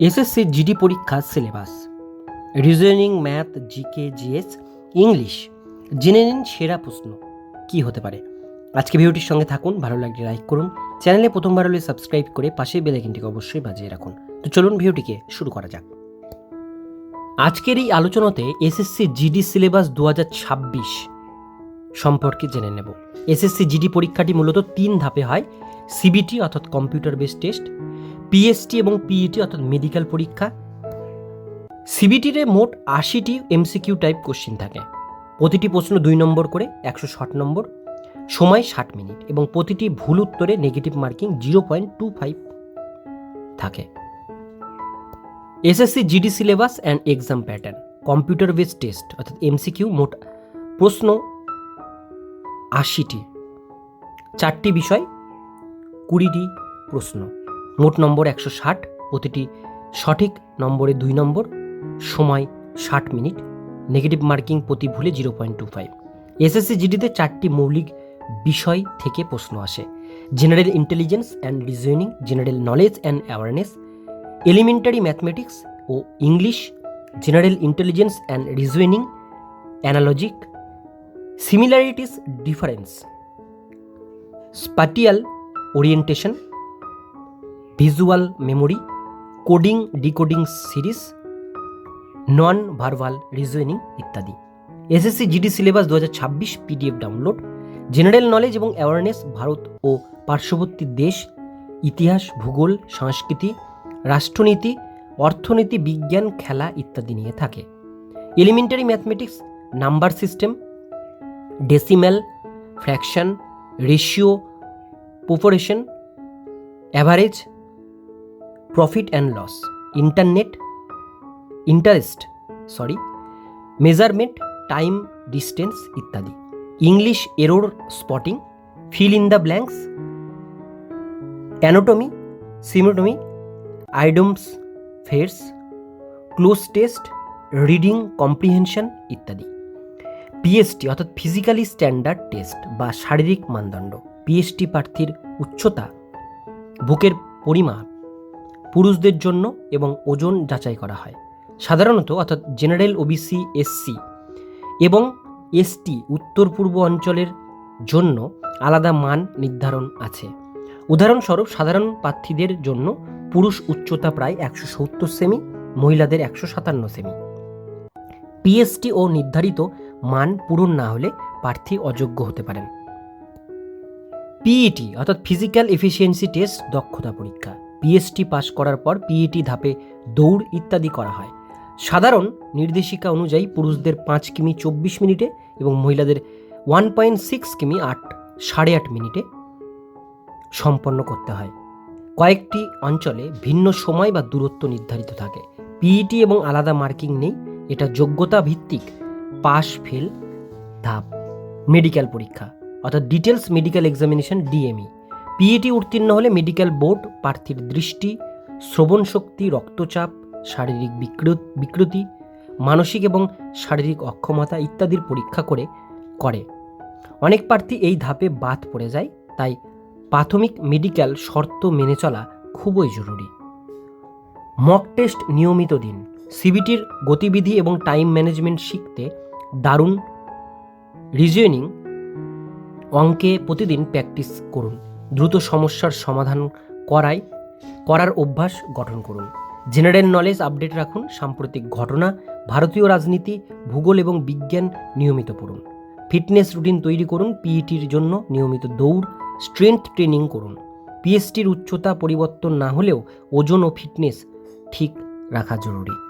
SSC GD পরীক্ষা syllabus. Reasoning, math, GK, GS, English. জেনে নিন সেরা প্রশ্ন। কি হতে পারে? আজকে ভিডিওটির সঙ্গে থাকুন, ভালো লাগলে লাইক করুন। চ্যানেলে প্রথমবার হলে সাবস্ক্রাইব করে পাশে বেলাইকিনটিকে অবশ্যই বাজিয়ে রাখুন। তো চলুন ভিডিওটিকে শুরু করা যাক। আজকের এই আলোচনাতে এসএসসি জিডি সিলেবাস দু হাজার ছাব্বিশ সম্পর্কে জেনে নেব। এসএসসি জিডি পরীক্ষাটি মূলত তিন ধাপে হয়, সিবিটি অর্থাৎ কম্পিউটার বেস টেস্ট পিএসটি এবং পিইটি অর্থাৎ মেডিকেল পরীক্ষা। সিবিটিতে মোট আশিটি এমসিকিউ টাইপ কোশ্চিন থাকে। প্রতিটি প্রশ্ন দুই নম্বর করে, একশো ষাট নম্বর। সময় ষাট মিনিট এবং প্রতিটি ভুল উত্তরে negative marking zero point two five থাকে। SSC GD syllabus and exam pattern computer based test অর্থাৎ এমসিকিউ মোট প্রশ্ন আশিটি। চারটি বিষয়, কুড়িটি প্রশ্ন। মোট নম্বর একশো ষাট, প্রতিটি সঠিক নম্বরে দুই নম্বর, সময় ষাট মিনিট, নেগেটিভ মার্কিং প্রতি ভুলে zero point two five. SSC জিডিতে চারটি মৌলিক বিষয় থেকে প্রশ্ন আসে। General intelligence and reasoning, general knowledge and awareness, elementary mathematics O English, general intelligence and reasoning analogic similarities difference, spatial orientation visual memory, coding decoding series, non verbal reasoning ইত্যাদি। SSC GD syllabus দু হাজার ছাব্বিশ PDF download. General knowledge এবং awareness Bharat ও পার্শ্ববর্তী দেশ, ইতিহাস, ভূগোল, সংস্কৃতি, রাষ্ট্রনীতি, অর্থনীতি, বিজ্ঞান, খেলা ইত্যাদি নিয়ে থাকে। Elementary mathematics number system decimal fraction ratio proportion average profit and loss, internet, interest, sorry, measurement, time, distance ইত্যাদি। English error spotting, fill in the blanks, antonymy, synonymy, idioms phrases cloze test, reading, comprehension ইত্যাদি। PST অর্থাৎ physically standard test বা শারীরিক মানদণ্ড PST প্রার্থীর উচ্চতা, বুকের পরিমাপ পুরুষদের জন্য এবং ওজন যাচাই করা হয়। সাধারণত অর্থাৎ জেনারেল ওবিসি, এসসি এবং এসটি উত্তর পূর্ব অঞ্চলের জন্য আলাদা মান নির্ধারণ আছে। উদাহরণস্বরূপ, সাধারণ প্রার্থীদের জন্য পুরুষ উচ্চতা প্রায় একশো সত্তর সেমি, মহিলাদের একশো সাতান্ন সেমি। পিএসটি ও নির্ধারিত মান পূরণ না হলে প্রার্থী অযোগ্য হতে পারেন। পিইটি, অর্থাৎ ফিজিক্যাল এফিসিয়েন্সি টেস্ট দক্ষতা পরীক্ষা। পিএসটি পাশ করার পর পিইটি ধাপে দৌড় ইত্যাদি করা হয়। সাধারণ নির্দেশিকা অনুযায়ী পুরুষদের পাঁচ কিমি চব্বিশ মিনিটে এবং মহিলাদের ওয়ান পয়েন্ট সিক্স কিমি আট, সাড়ে আট মিনিটে সম্পন্ন করতে হয়। কয়েকটি অঞ্চলে ভিন্ন সময় বা দূরত্ব নির্ধারিত থাকে। পিইটি এবং আলাদা মার্কিং নেই, এটা যোগ্যতা ভিত্তিক পাস ফেল ধাপ মেডিকেল পরীক্ষা, অর্থাৎ details medical examination DME PET উত্তীর্ণ হলে মেডিকেল বোর্ড প্রার্থীর দৃষ্টি, শ্রবণ শক্তি, রক্তচাপ, শারীরিক বিকৃত, বিকৃতি, মানসিক এবং শারীরিক অক্ষমতা ইত্যাদির পরীক্ষা করে করে। অনেক প্রার্থী এই ধাপে বাদ পড়ে যায়, তাই প্রাথমিক মেডিকেল শর্ত মেনে চলা খুবই জরুরি। মক টেস্ট নিয়মিত দিন। সিবিটির গতিবিধি এবং টাইম ম্যানেজমেন্ট শিখতে দারুণ রিজনিং অঙ্কে প্রতিদিন প্র্যাকটিস করুন। দ্রুত সমস্যার সমাধান করাই, করার অভ্যাস গঠন করুন। জেনারেল নলেজ আপডেট রাখুন, সাম্প্রতিক ঘটনা, ভারতীয় রাজনীতি, ভূগোল এবং বিজ্ঞান নিয়মিত পড়ুন। ফিটনেস রুটিন তৈরি করুন পিইটির জন্য নিয়মিত দৌড় স্ট্রেংথ ট্রেনিং করুন। পিএসটির উচ্চতা পরিবর্তন না হলেও ওজন ও ফিটনেস ঠিক রাখা জরুরি।